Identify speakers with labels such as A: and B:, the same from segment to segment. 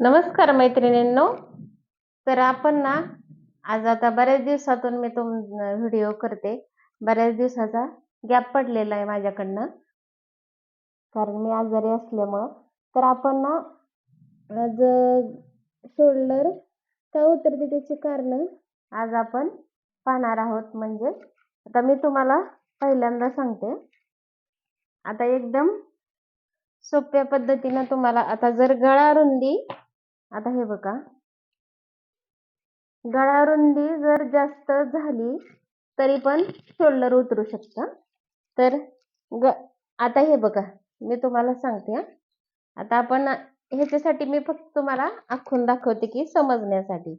A: नमस्कार मैत्रिणींनो. तर आपण ना आज आता बऱ्याच दिवसातून मी तुम व्हिडिओ करते. बऱ्याच दिवसाचा गॅप पडलेला आहे माझ्याकडनं. कारण मी आजारी असल्यामुळं. तर आपण ना आज शोल्डर का उतरते त्याची कारण आज आपण पाहणार आहोत. म्हणजे आता मी तुम्हाला पहिल्यांदा सांगते. आता एकदम सोप्या पद्धतीनं तुम्हाला आता जर गळा रुंदी आता हे बघा. गळा रुंदी जर जास्त झाली तरी पण शोल्डर उतरू शकता. तर ग आता हे बघा. मी तुम्हाला सांगते आता आपण ह्याच्यासाठी मी फक्त तुम्हाला आखून दाखवते की समजण्यासाठी.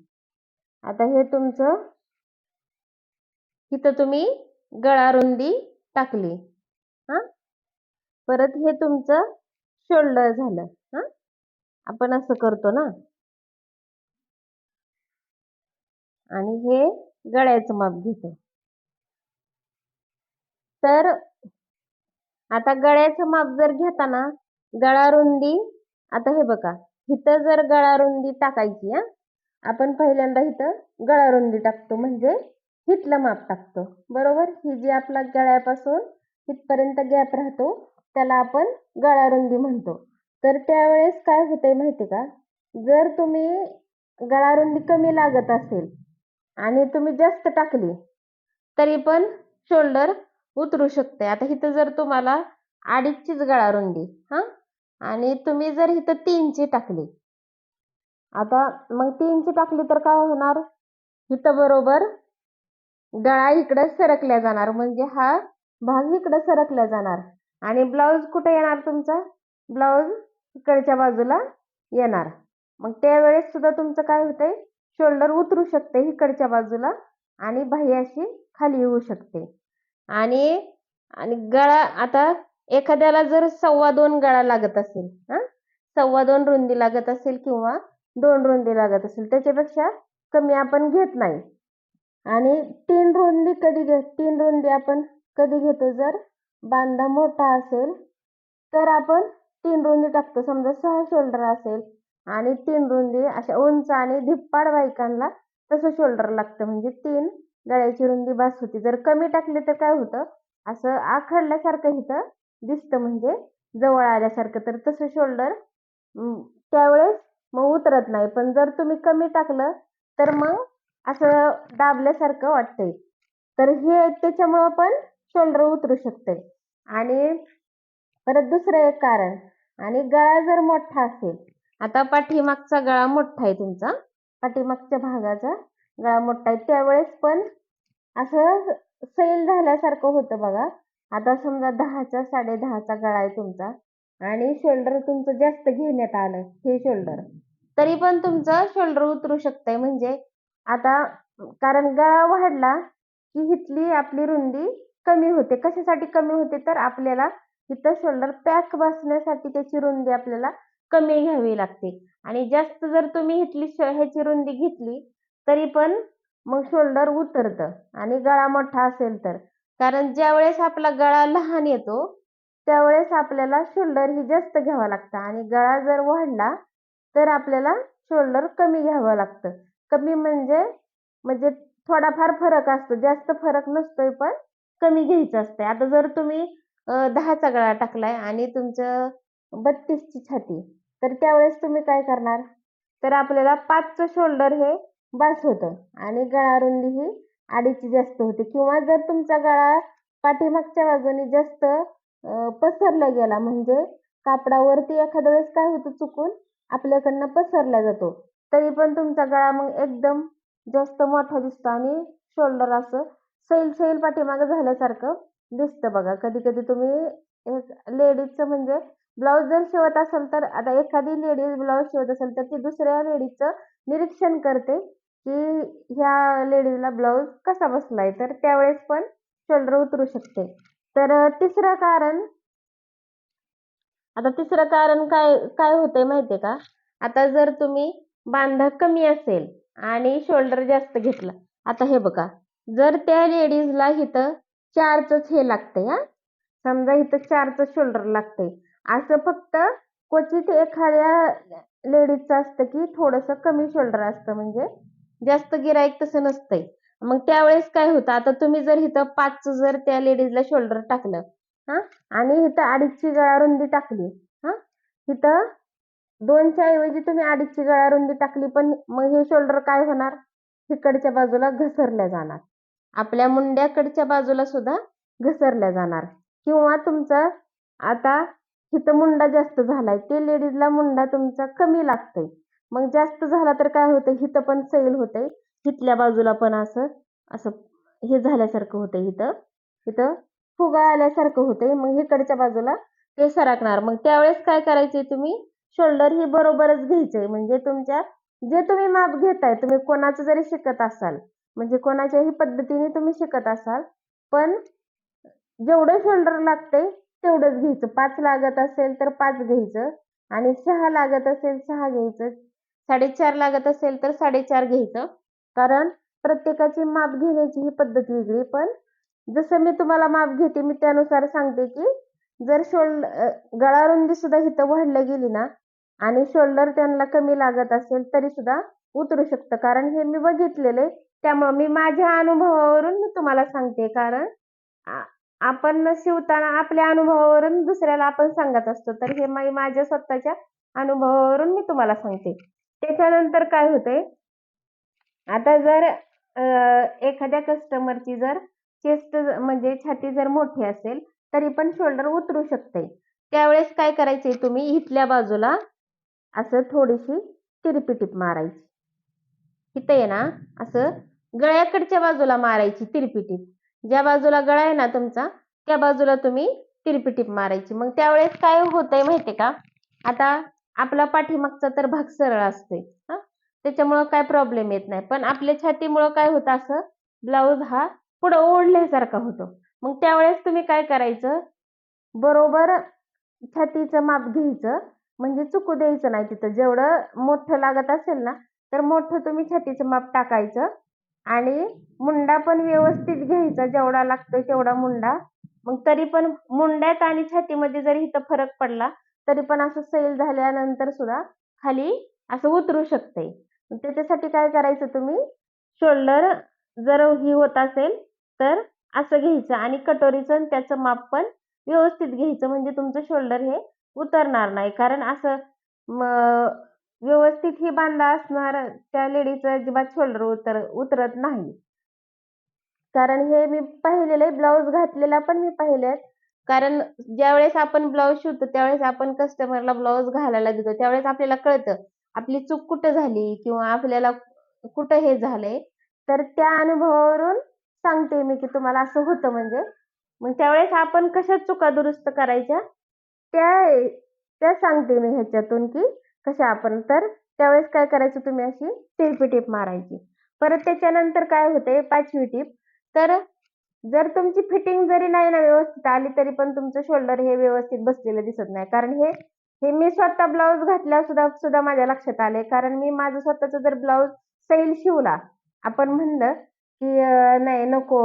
A: आता हे तुमचं इथं तुम्ही गळा रुंदी टाकली हा. परत हे तुमचं शोल्डर झालं हा. आपण असं करतो ना. आणि हे गळ्याचं माप घेतो. तर आता गळ्याचं माप जर घेताना गळा रुंदी आता हे बघा इथं जर गळा रुंदी टाकायची हा आपण पहिल्यांदा इथं गळा रुंदी टाकतो म्हणजे हिथलं माप टाकतो. बरोबर? ही जी आपला गळ्यापासून इथपर्यंत गॅप राहतो त्याला आपण गळा रुंदी म्हणतो. तर त्यावेळेस काय होतंय माहिती का? जर तुम्ही गळा रुंदी कमी लागत असेल आणि तुम्ही जास्त टाकली तरी पण शोल्डर उतरू शकते. आता इथं जर तुम्हाला अडीचचीच गळा रुंदी हा? आणि तुम्ही जर इथं तीनची टाकली आता मग तीनची टाकली तर काय होणार? इथं बरोबर गळा इकडं सरकल्या जाणार म्हणजे हा भाग इकडं सरकल्या जाणार. आणि ब्लाऊज कुठे येणार तुमचा? ब्लाऊज इकडच्या बाजूला येणार. मग त्यावेळेस सुद्धा तुमचं काय होतंय? शोल्डर उतरू शकते इकडच्या बाजूला आणि बाह्याशी अशी खाली येऊ शकते. आणि आणि गळा आता एखाद्याला जर सव्वा दोन गळा लागत असेल हा? सव्वा दोन रुंदी लागत असेल किंवा दोन रुंदी लागत असेल त्याच्यापेक्षा कमी आपण घेत नाही. आणि तीन रुंदी कधी घे तीन रुंदी आपण कधी घेतो? जर बांधा मोठा असेल तर आपण तीन रुंदी टाकतो. समजा सहा शोल्डर असेल आणि तीन रुंदी अशा उंच आणि धिप्पाड बायकांना तसं शोल्डर लागतं. म्हणजे तीन गळ्याची रुंदी बास होती. जर कमी टाकली तर काय होतं? असं आखडल्यासारखं इथं दिसतं. म्हणजे जवळ आल्यासारखं. तर तसं शोल्डर त्यावेळेस मग उतरत नाही. पण जर तुम्ही कमी टाकलं तर मग असं दाबल्यासारखं वाटतंय. तर हे त्याच्यामुळं पण शोल्डर उतरू शकते आणि परत दुसरं एक कारण. आणि गळा जर मोठा असेल आता पाठीमागचा गळा मोठा आहे तुमचा पाठीमागच्या भागाचा गळा मोठा आहे त्यावेळेस पण असं सैल झाल्यासारखं होतं बघा. आता समजा दहाचा साडे दहाचा गळा आहे तुमचा आणि शोल्डर तुमचं जास्त घेण्यात आलं हे शोल्डर. तरी पण तुमचं शोल्डर उतरू शकतंय. म्हणजे आता कारण गळा वाढला की इथली आपली रुंदी कमी होते. कशासाठी कमी होते? तर आपल्याला तिथं शोल्डर पॅक बसण्यासाठी त्याची रुंदी आपल्याला कमी घ्यावी लागते. आणि जास्त जर तुम्ही इथली ह्याची रुंदी घेतली तरी पण मग शोल्डर उतरतं आणि गळा मोठा असेल तर. कारण ज्यावेळेस आपला गळा लहान येतो त्यावेळेस आपल्याला शोल्डर ही जास्त घ्यावं लागतं. आणि गळा जर वाढला तर आपल्याला शोल्डर कमी घ्यावं लागतं. कमी म्हणजे म्हणजे थोडाफार फरक असतो. जास्त फरक नसतोय पण कमी घ्यायचं असतंय. आता जर तुम्ही दहाचा गळा टाकलाय आणि तुमचं बत्तीसची छाती. तर त्यावेळेस तुम्ही काय करणार? तर आपल्याला पाचचं शोल्डर हे बस होतं आणि गळा रुंदी ही अडीचची जास्त होते. किंवा जर तुमचा गळा पाठीमागच्या बाजूने जास्त पसरला गेला म्हणजे कापडावरती एखाद्या वेळेस काय होतं चुकून? आपल्याकडनं पसरला जातो. तरी पण तुमचा गळा मग एकदम जास्त मोठा दिसतो आणि शोल्डर असं सैल सैल पाठीमागं झाल्यासारखं दिसतं बघा. कधी कधी तुम्ही लेडीजचं म्हणजे ब्लाऊज जर शिवत असेल तर आता एखादी लेडीज ब्लाऊज शिवत असेल तर ती दुसऱ्या लेडीजचं निरीक्षण करते की ह्या लेडीजला ब्लाऊज कसा बसलाय? तर त्यावेळेस पण शोल्डर उतरू शकते. तर तिसरं कारण आता तिसरं कारण काय काय होतंय माहितीये का? आता जर तुम्ही बांधा कमी असेल आणि शोल्डर जास्त घेतला आता हे बघा. जर त्या लेडीजला इथं चारच हे लागतंय हा. समजा इथं चारच शोल्डर लागतंय. असं फक्त क्वचित एखाद्या लेडीजचं असतं की थोडंसं कमी शोल्डर असतं म्हणजे जास्त गिराईक तसं नसतंय. मग त्यावेळेस काय होतं? आता तुम्ही जर इथं पाच जर त्या लेडीजला शोल्डर टाकलं हा आणि इथं अडीचची गळा रुंदी टाकली हा इथं दोनच्या ऐवजी तुम्ही अडीचची गळा रुंदी टाकली पण मग हे शोल्डर काय होणार? इकडच्या बाजूला घसरल्या जाणार. आपल्या मुंड्याकडच्या बाजूला सुद्धा घसरल्या जाणार. किंवा तुमचा आता इथं मुंडा जास्त झालाय ते लेडीजला मुंडा तुमचा कमी लागतोय. मग जास्त झाला तर काय होतं हिथं पण सैल होतंय. हिथल्या बाजूला पण असं असं हे झाल्यासारखं होतंय इथं. इथं फुगा आल्यासारखं होतंय. मग इकडच्या बाजूला ते सरकणार. मग त्यावेळेस काय करायचंय तुम्ही? शोल्डर ही बरोबरच घ्यायचंय. म्हणजे तुमच्या जे तुम्ही माप घेताय तुम्ही कोणाचं जरी शिकत असाल म्हणजे कोणाच्याही पद्धतीने तुम्ही शिकत असाल पण जेवढं शोल्डर लागते तेवढंच घ्यायचं. पाच लागत असेल तर पाच घ्यायचं आणि सहा लागत असेल सहा घ्यायचं. साडेचार लागत असेल तर साडेचार घ्यायचं. कारण प्रत्येकाची माप घेण्याची ही पद्धत वेगळी पण जसं मी तुम्हाला माप घेते मी त्यानुसार सांगते की जर शोल्ड गळा रुंदी सुद्धा इथं वाढल्या गेली ना आणि शोल्डर त्यांना कमी लागत असेल तरी सुद्धा उतरू शकतं. कारण हे मी बघितलेले त्यामुळे मी माझ्या अनुभवावरून मी तुम्हाला सांगते. कारण आपण शिवताना आपल्या अनुभवावरून दुसऱ्याला आपण सांगत असतो. तर हे मी माझ्या स्वतःच्या अनुभवावरून मी तुम्हाला सांगते. त्याच्यानंतर काय होते आता जर एखाद्या कस्टमरची जर चेस्ट म्हणजे छाती जर मोठी असेल तरी पण शोल्डर उतरू शकते. त्यावेळेस काय करायचे तुम्ही? इथल्या बाजूला असं थोडीशी तिरपी मारायची. इथं आहे ना असं गळ्याकडच्या बाजूला मारायची तिरपी टीप ज्या बाजूला गळा आहे ना तुमचा त्या बाजूला तुम्ही तिरपी टीप मारायची. मग त्यावेळेस काय होतंय माहितीये का? आता आपला पाठीमागचा तर भाग सरळ असतोय हा? त्याच्यामुळं काय प्रॉब्लेम येत नाही. पण आपल्या छातीमुळं काय होतं असं? ब्लाऊज हा पुढं ओढल्यासारखा होतो. मग त्यावेळेस तुम्ही काय करायचं? बरोबर छातीचं माप घ्यायचं. म्हणजे चुकू द्यायचं नाही तिथं. जेवढं मोठं लागत असेल ना तर मोठं तुम्ही छातीचं माप टाकायचं. आणि मुंडा पण व्यवस्थित घ्यायचा जेवढा लागतोय तेवढा मुंडा. मग तरी पण मुंड्यात आणि छातीमध्ये जरी इथं फरक पडला तरी पण असं सैल झाल्यानंतर सुद्धा खाली असं उतरू शकते त्याच्यासाठी काय करायचं तुम्ही? शोल्डर जर ही होत असेल तर असं घ्यायचं आणि कटोरीचं त्याचं माप पण व्यवस्थित घ्यायचं. म्हणजे तुमचं शोल्डर हे उतरणार नाही. कारण असं व्यवस्थित ही बांधा असणार त्या लेडीचं अजिबात शोल्डर उतर उतरत नाही. कारण हे मी पाहिलेलं आहे ब्लाऊज घातलेला पण मी पाहिलेत. कारण ज्यावेळेस आपण ब्लाऊज शिवतो त्यावेळेस आपण कस्टमरला ब्लाऊज घालायला देतो. त्यावेळेस आपल्याला कळतं आपली चूक कुठं झाली किंवा आपल्याला कुठं हे झालंय. तर त्या अनुभवावरून सांगते मी की तुम्हाला असं होतं म्हणजे. मग त्यावेळेस आपण कशा चुका दुरुस्त करायच्या? त्या त्या सांगते मी ह्याच्यातून की कशा आपण? तर त्यावेळेस काय करायचं तुम्ही अशी तिरपी टीप मारायची. परत त्याच्यानंतर काय होते पाचवी टीप. तर जर तुमची फिटिंग जरी नाही ना व्यवस्थित आली तरी पण तुमचं शोल्डर हे व्यवस्थित बसलेलं दिसत नाही. कारण हे हे मी स्वतः ब्लाऊज घातल्यावर सुद्धा सुद्धा माझ्या लक्षात आले कारण मी माझं स्वतःच जर ब्लाऊज सैल शिवला आपण म्हणलं की नाही नको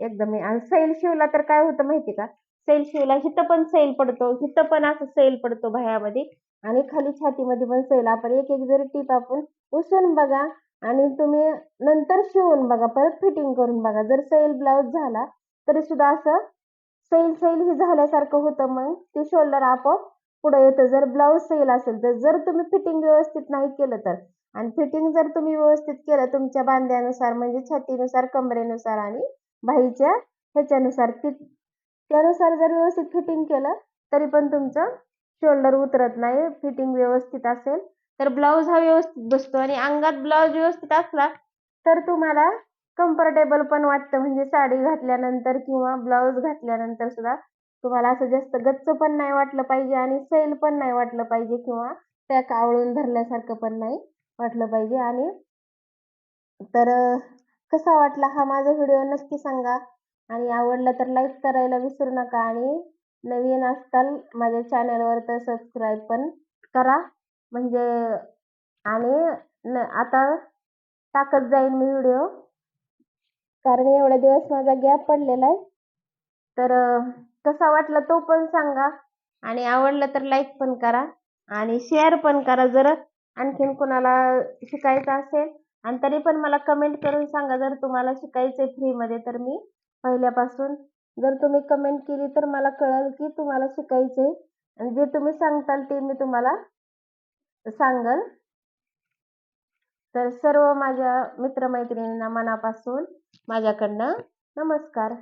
A: एकदम आणि सैल शिवला तर काय होतं माहिती का? सैल शिवला हिथं पण सैल पडतो हिथं पण असं सैल पडतो भयामध्ये. आणि खाली छातीमध्ये पण सैल. आपण एक एक जरी टीप आपण उसून बघा आणि तुम्ही नंतर शिवून बघा परत फिटिंग करून बघा. जर सैल ब्लाऊज झाला तरी सुद्धा असं सैल सैल हे झाल्यासारखं होतं मग ते शोल्डर आपोआप पुढे येतं. जर ब्लाऊज सैल असेल तर जर तुम्ही फिटिंग व्यवस्थित नाही केलं तर. आणि फिटिंग जर तुम्ही व्यवस्थित केलं तुमच्या बांध्यानुसार म्हणजे छातीनुसार कमरेनुसार आणि बाईच्या ह्याच्यानुसार ती त्यानुसार जर व्यवस्थित फिटिंग केलं तरी पण तुमचं शोल्डर उतरत नाही फिटिंग व्यवस्थित असेल तर ब्लाऊज हा व्यवस्थित बसतो. आणि अंगात ब्लाऊज व्यवस्थित असला तर तुम्हाला कम्फर्टेबल पण वाटतं. म्हणजे साडी घातल्यानंतर किंवा ब्लाऊज घातल्यानंतर सुद्धा तुम्हाला असं जास्त गच्च पण नाही वाटलं पाहिजे आणि सैल पण नाही वाटलं पाहिजे किंवा त्या कावळून धरल्यासारखं पण नाही वाटलं पाहिजे. आणि तर कसा वाटला हा माझा व्हिडिओ नक्की सांगा. आणि आवडला तर लाईक करायला विसरू नका. आणि नवीन असताल माझ्या चॅनलवर तर सबस्क्राईब पण करा. म्हणजे आणि न आता टाकत जाईन मी व्हिडिओ कारण एवढा दिवस माझा गॅप पडलेला आहे. तर कसा वाटला तो पण सांगा. आणि आवडलं तर लाईक पण करा. आणि शेअर पण करा जर. आणखीन कोणाला शिकायचं असेल. आणि तरी पण मला कमेंट करून सांगा जर तुम्हाला शिकायचं फ्रीमध्ये तर मी पहिल्यापासून जर तुम्ही कमेंट केली तर मला कळेल की तुम्हाला शिकायचं आणि जे तुम्ही सांगताल ते मी तुम्हाला सांगल. तर सर्व माझ्या मित्रमैत्रिणींना मनापासून माझ्याकडनं नमस्कार.